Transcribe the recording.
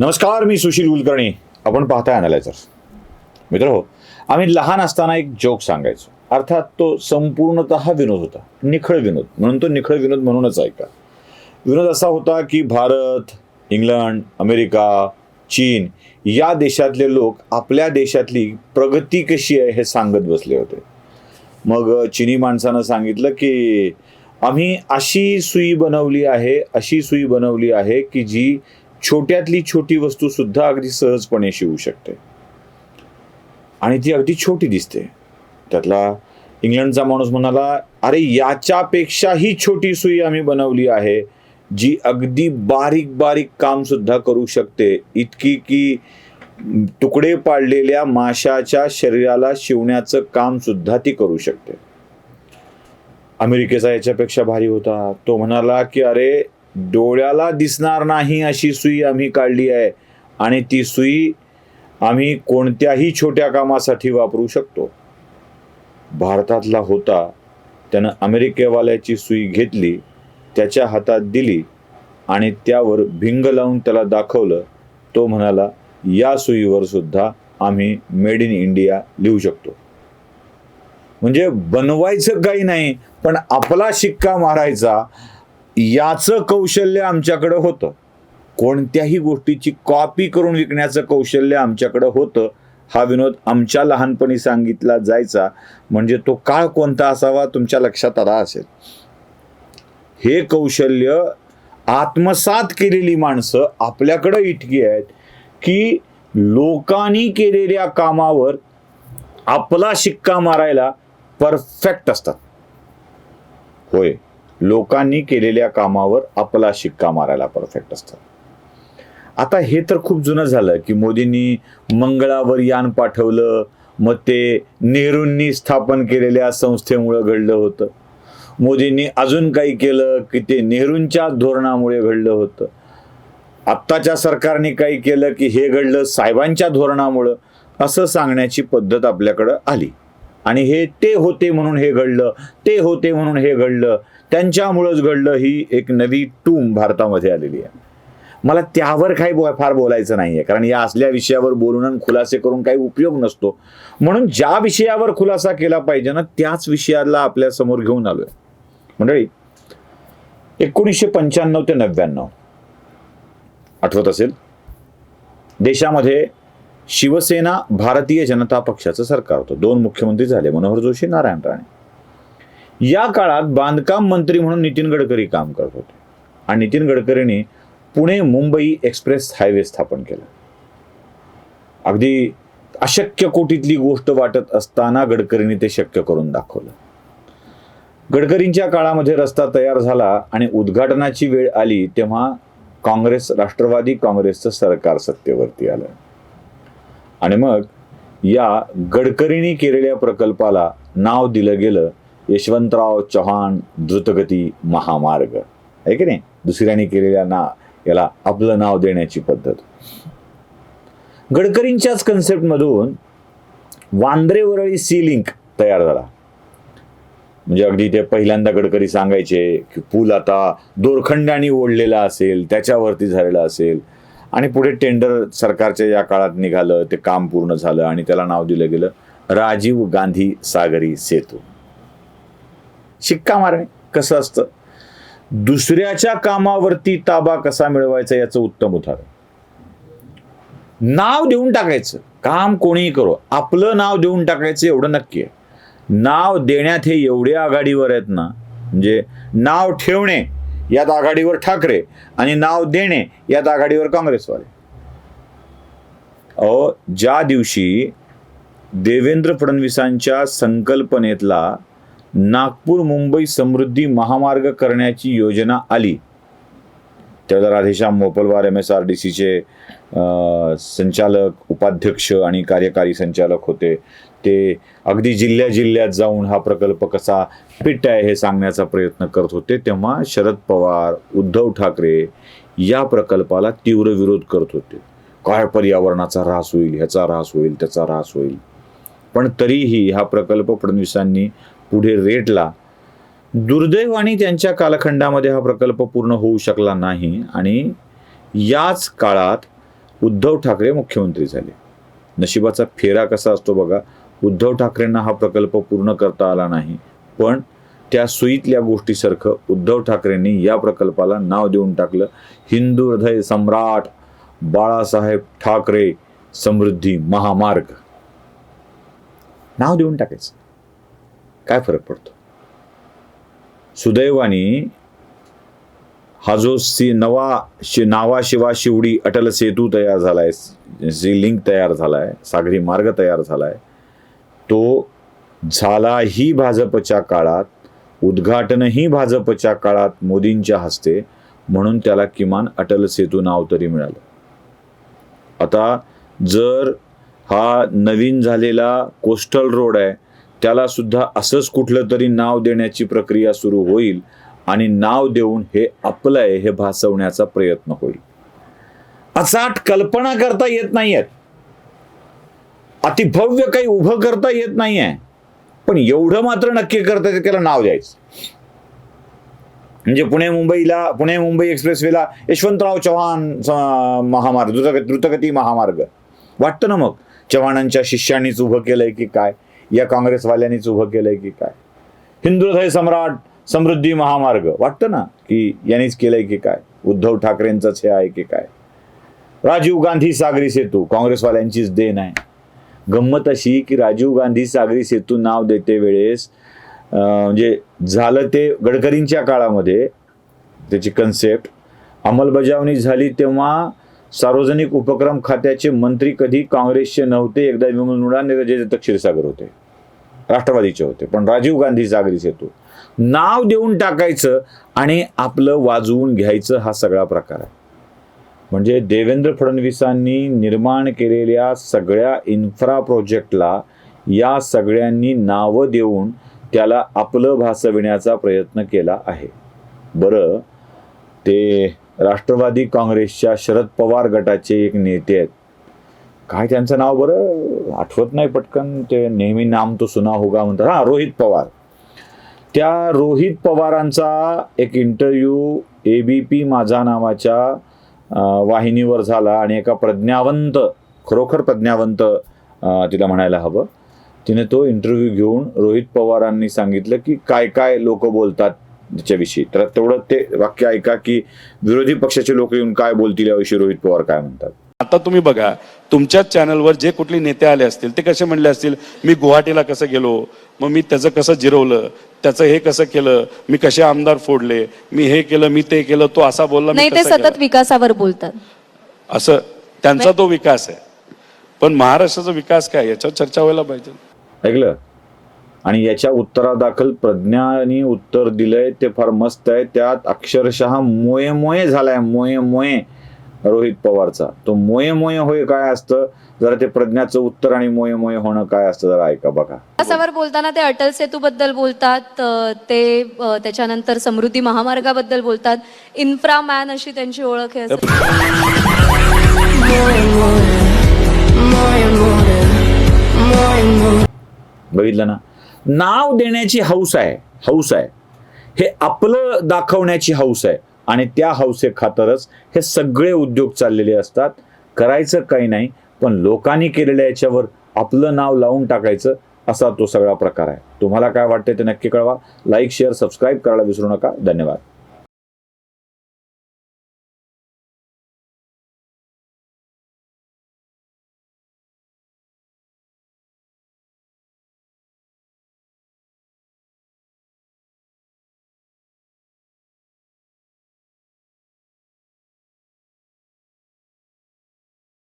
नमस्कार मी सुशील कुलकर्णी. आपण पाहताय अनालायझर्स मित्र हो आम्ही लहान असताना एक जोक सांगायचो. अर्थात तो संपूर्णत विनोद होता. निखळ विनोद. म्हणून तो निखळ विनोद म्हणूनच ऐका. विनोद असा होता की भारत इंग्लंड अमेरिका चीन या देशातले लोक आपल्या देशातली प्रगती कशी आहे हे सांगत बसले होते. मग चिनी माणसानं सांगितलं की आम्ही अशी सुई बनवली आहे अशी सुई बनवली आहे की जी छोट्यातली छोटी वस्तू सुद्धा अगदी सहजपणे शिवू शकते. आणि ती अगदी छोटी दिसते. त्यातला इंग्लंडचा माणूस म्हणाला अरे याच्यापेक्षाही छोटी सुई आम्ही बनवली आहे जी अगदी बारीक बारीक काम सुद्धा करू शकते. इतकी की तुकडे पाडलेल्या माशाच्या शरीराला शिवण्याचं काम सुद्धा ती करू शकते. अमेरिकेचा याच्यापेक्षा भारी होता. तो म्हणाला की अरे डोळ्याला दिसणार नाही अशी सुई आम्ही काढली आहे. आणि ती सुई आम्ही कोणत्याही छोट्या कामासाठी वापरू शकतो. भारतातला होता त्यानं अमेरिकेवाल्याची सुई घेतली त्याच्या हातात दिली आणि त्यावर भिंग लावून त्याला दाखवलं. तो म्हणाला या सुईवर सुद्धा आम्ही मेड इन इंडिया लिहू शकतो. म्हणजे बनवायचं काही नाही पण आपला शिक्का मारायचा याचं कौशल्य आमच्याकडं होतं. कोणत्याही गोष्टीची कॉपी करून विकण्याचं कौशल्य आमच्याकडं होतं. हा विनोद आमच्या लहानपणी सांगितला जायचा. म्हणजे तो काळ कोणता असावा तुमच्या लक्षात आला असेल. हे कौशल्य आत्मसात केलेली माणसं आपल्याकडं इतकी आहेत की लोकांनी केलेल्या कामावर आपला शिक्का मारायला परफेक्ट असतात. होय. लोकांनी केलेल्या कामावर आपला शिक्का मारायला परफेक्ट असतात आता हे तर खूप जुनं झालं की मोदींनी मंगळावर यान पाठवलं मग ते नेहरूंनी स्थापन केलेल्या संस्थेमुळं घडलं होतं. मोदींनी अजून काही केलं की ते नेहरूंच्या धोरणामुळे घडलं होतं. आत्ताच्या सरकारने काही केलं की हे घडलं साहेबांच्या धोरणामुळं असं सांगण्याची पद्धत आपल्याकडं आली. आणि हे ते होते म्हणून हे घडलं ते होते म्हणून हे घडलं त्यांच्यामुळंच घडलं ही एक नवी टूम भारतामध्ये आलेली आहे. मला त्यावर काही बो फार बोलायचं नाही आहे कारण या असल्या विषयावर बोलून आणि खुलासे करून काही उपयोग नसतो. म्हणून ज्या विषयावर खुलासा केला पाहिजे ना त्याच विषयाला आपल्यासमोर घेऊन आलोय. मंडळी एकोणीसशे पंच्याण्णव ते नव्याण्णव. आठवत असेल? देशामध्ये शिवसेना भारतीय जनता पक्षाचं सरकार होतं. दोन मुख्यमंत्री झाले मनोहर जोशी नारायण राणे. या काळात बांधकाम मंत्री म्हणून नितीन गडकरी काम करत होते. आणि नितीन गडकरींनी पुणे मुंबई एक्सप्रेस हायवे स्थापन केला. अगदी अशक्य कोटीतली गोष्ट वाटत असताना गडकरींनी ते शक्य करून दाखवलं. गडकरींच्या काळामध्ये रस्ता तयार झाला आणि उद्घाटनाची वेळ आली तेव्हा काँग्रेस राष्ट्रवादी काँग्रेसचं सरकार सत्तेवरती आलं. आणि मग या गडकरींनी केलेल्या प्रकल्पाला नाव दिलं गेलं यशवंतराव चव्हाण द्रुतगती महामार्ग. आहे की नाही? दुसऱ्याने केलेल्या ना याला आपलं नाव देण्याची पद्धत. गडकरींच्याच कन्सेप्टमधून वांद्रे वरळी सी लिंक तयार झाला. म्हणजे अगदी ते पहिल्यांदा गडकरी सांगायचे की पूल आता दोरखंडाने ओढलेला असेल त्याच्यावरती झालेला असेल. आणि पुढे टेंडर सरकारच्या या काळात निघालं ते काम पूर्ण झालं आणि त्याला नाव दिलं गेलं राजीव गांधी सागरी सेतू. शिक्का मारणे कसं असतं? दुसऱ्याच्या कामावरती ताबा कसा मिळवायचा याचं उत्तम उदाहरण. नाव देऊन टाकायचं काम कोणीही करो आपलं नाव देऊन टाकायचं एवढं नक्की आहे. नाव देण्यात हे एवढे आघाडीवर आहेत ना म्हणजे नाव ठेवणे यात आघाडीवर ठाकरे आणि नाव देणे यात आघाडीवर काँग्रेसवाले. अहो ज्या दिवशी देवेंद्र फडणवीसांच्या संकल्पनेतला नागपूर मुंबई समृद्धी महामार्ग करण्याची योजना आली त्यावेळेला Radheshyam Mopalwar M S R D सीचे संचालक उपाध्यक्ष आणि कार्यकारी संचालक होते. ते अगदी जिल्ह्या जिल्ह्यात जाऊन हा प्रकल्प कसा फिट आहे हे सांगण्याचा प्रयत्न करत होते. तेव्हा शरद पवार उद्धव ठाकरे या प्रकल्पाला तीव्र विरोध करत होते. काय पर्यावरणाचा ऱ्हास होईल ह्याचा ऱ्हास होईल त्याचा ऱ्हास होईल. पण तरीही हा प्रकल्प फडणवीसांनी पुढे रेटला दुर्दैवाने त्यांच्या कालखंडामध्ये हा प्रकल्प पूर्ण होऊ शकला नाही आणि याच काळात उद्धव ठाकरे मुख्यमंत्री झाले. नशिबाचा फेरा कसा असतो बघा उद्धव ठाकरेंना हा प्रकल्प पूर्ण करता आला नाही पण त्या सुईतल्या गोष्टीसारखं उद्धव ठाकरेंनी या प्रकल्पाला नाव देऊन टाकलं. हिंदू हृदय सम्राट बाळासाहेब ठाकरे समृद्धी महामार्ग. नाव देऊन टाकायचं. काय फरक पडतो? सुदैवाने हा जो सी नवा शि नावा शिवा शिवडी अटल सेतू तयार झाला आहे सी लिंक तयार झालाय सागरी मार्ग तयार झालाय तो झालाही भाजपच्या काळात उद्घाटनही भाजपच्या काळात मोदींच्या हस्ते म्हणून त्याला किमान अटल सेतू नाव तरी मिळालं. आता जर हा नवीन झालेला कोस्टल रोड आहे त्याला सुद्धा असंच कुठलं तरी नाव देण्याची प्रक्रिया सुरू होईल आणि नाव देऊन हे आपलं आहे हे भासवण्याचा प्रयत्न होईल. अचाट कल्पना करता येत नाहीयेत. अतिभव्य काही उभं करता येत नाहीये. पण एवढं मात्र नक्की करता येते त्याला नाव द्यायचं. म्हणजे पुणे मुंबईला पुणे मुंबई एक्सप्रेसवेला यशवंतराव चव्हाण महामार्ग द्रुतगती द्रुतगती महामार्ग. वाटतं ना मग? चव्हाणांच्या शिष्यांनीच उभं केलंय की काय? या काँग्रेसवाल्यांनीच उभं केलंय की काय? हिंदू सम्राट समृद्धी महामार्ग. वाटतं ना की यांनीच केलंय की काय? उद्धव ठाकरेंचंच हे आहे की काय? राजीव गांधी सागरी सेतू. काँग्रेसवाल्यांचीच देण आहे. गंमत अशी की राजीव गांधी सागरी सेतू नाव देते वेळेस म्हणजे झालं ते गडकरींच्या काळामध्ये त्याची कन्सेप्ट अंमलबजावणी झाली तेव्हा सार्वजनिक उपक्रम खात्याचे मंत्री कधी काँग्रेसचे नव्हते एकदा विमल मुळाने रजत क्षीरसागर होते. राष्ट्रवादीचे होते. पण राजीव गांधी सागरीच येतो नाव देऊन टाकायचं आणि आपलं वाजवून घ्यायचं हा सगळा प्रकार आहे. म्हणजे देवेंद्र फडणवीसांनी निर्माण केलेल्या सगळ्या इन्फ्रा प्रोजेक्टला या सगळ्यांनी नावं देऊन त्याला आपलं भासविण्याचा प्रयत्न केला आहे. बरं ते राष्ट्रवादी काँग्रेसच्या शरद पवार गटाचे एक नेते आहेत. काय त्यांचं नाव बरं? आठवत नाही पटकन. ते नेहमी नाम तो सुना होगा म्हणतात. हा रोहित पवार. त्या रोहित पवारांचा एक इंटरव्ह्यू ए बी पी माझा नावाच्या वाहिनीवर झाला आणि एका प्रज्ञावंत खरोखर प्रज्ञावंत तिला म्हणायला हवं. तिने तो इंटरव्ह्यू घेऊन रोहित पवारांनी सांगितलं की काय काय लोक बोलतात. त्याच्याविषयी. तर तेवढं ते वाक्य ऐका की विरोधी पक्षाचे लोक येऊन काय बोलतील याविषयी रोहित पवार काय म्हणतात? आता तुम्ही बघा तुमच्याच चॅनलवर जे कुठले नेते आले असतील ते कसे म्हणले असतील मी गुवाहाटीला कसं गेलो मग मी त्याचं कसं जिरवलं त्याचं हे कसं केलं मी कसे आमदार फोडले मी हे केलं मी ते केलं तो असा बोलला मी नाही ते. सतत विकासावर बोलतात. असं त्यांचा तो विकास आहे. पण महाराष्ट्राचा विकास काय? याच्यावर चर्चा व्हायला पाहिजे. ऐकलं? आणि याच्या उत्तरादाखल प्रज्ञानी उत्तर दिलंय ते फार मस्त आहे. त्यात अक्षरशः मोये मोये झालाय मोये मोये रोहित पवारचा. तो मोये मोये होय काय असतं? जरा ते प्रज्ञाचं उत्तर आणि मोये मोये होणं काय असतं जरा ऐका बघा. विकासावर बोलताना ते अटल सेतू बद्दल बोलतात ते त्याच्यानंतर समृद्धी महामार्गाबद्दल बोलतात. इन्फ्रा मॅन अशी त्यांची ओळख आहे बघितलं ना? नाव देण्याची हौस आहे हौस आहे. हे आपलं दाखवण्याची हौस आहे. आणि त्या हौसे खातरच हे सगळे उद्योग चाललेले असतात. करायचं काही नाही पण लोकांनी केलेल्या याच्यावर आपलं नाव लावून टाकायचं असा तो सगळा प्रकार आहे. तुम्हाला काय वाटतं ते नक्की कळवा. लाईक शेअर सबस्क्राईब करायला विसरू नका. धन्यवाद.